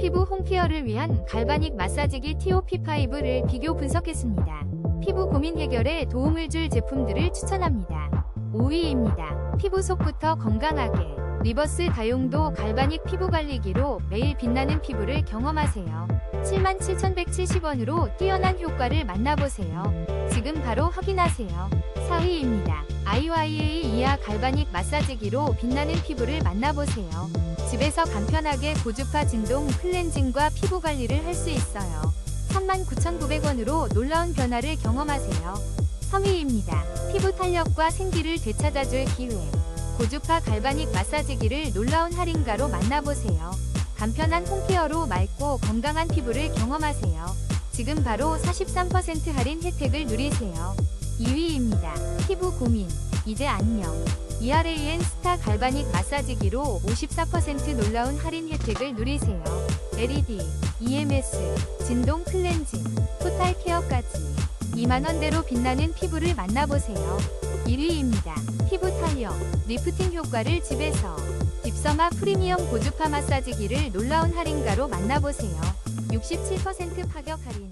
피부 홈케어를 위한 갈바닉 마사지기 TOP5를 비교 분석했습니다. 피부 고민 해결에 도움을 줄 제품들을 추천합니다. 5위입니다. 피부 속부터 건강하게 리버스 다용도 갈바닉 피부관리기로 매일 빛나는 피부를 경험하세요. 77,170원으로 뛰어난 효과를 만나보세요. 지금 바로 확인하세요. 4위입니다. IYA 이하 갈바닉 마사지기로 빛나는 피부를 만나보세요. 집에서 간편하게 고주파 진동 클렌징과 피부 관리를 할 수 있어요. 39,900원으로 놀라운 변화를 경험하세요. 3위입니다. 피부 탄력과 생기를 되찾아줄 기회. 고주파 갈바닉 마사지기를 놀라운 할인가로 만나보세요. 간편한 홈케어로 맑고 건강한 피부를 경험하세요. 지금 바로 43% 할인 혜택을 누리세요. 2위입니다. 피부 고민. 이제 안녕. ERAN 스타 갈바닉 마사지기로 54% 놀라운 할인 혜택을 누리세요. LED, EMS, 진동 클렌징, 토탈 케어까지 2만원대로 빛나는 피부를 만나보세요. 1위입니다. 피부 탄력, 리프팅 효과를 집에서 딥서마 프리미엄 고주파 마사지기를 놀라운 할인가로 만나보세요. 67% 파격 할인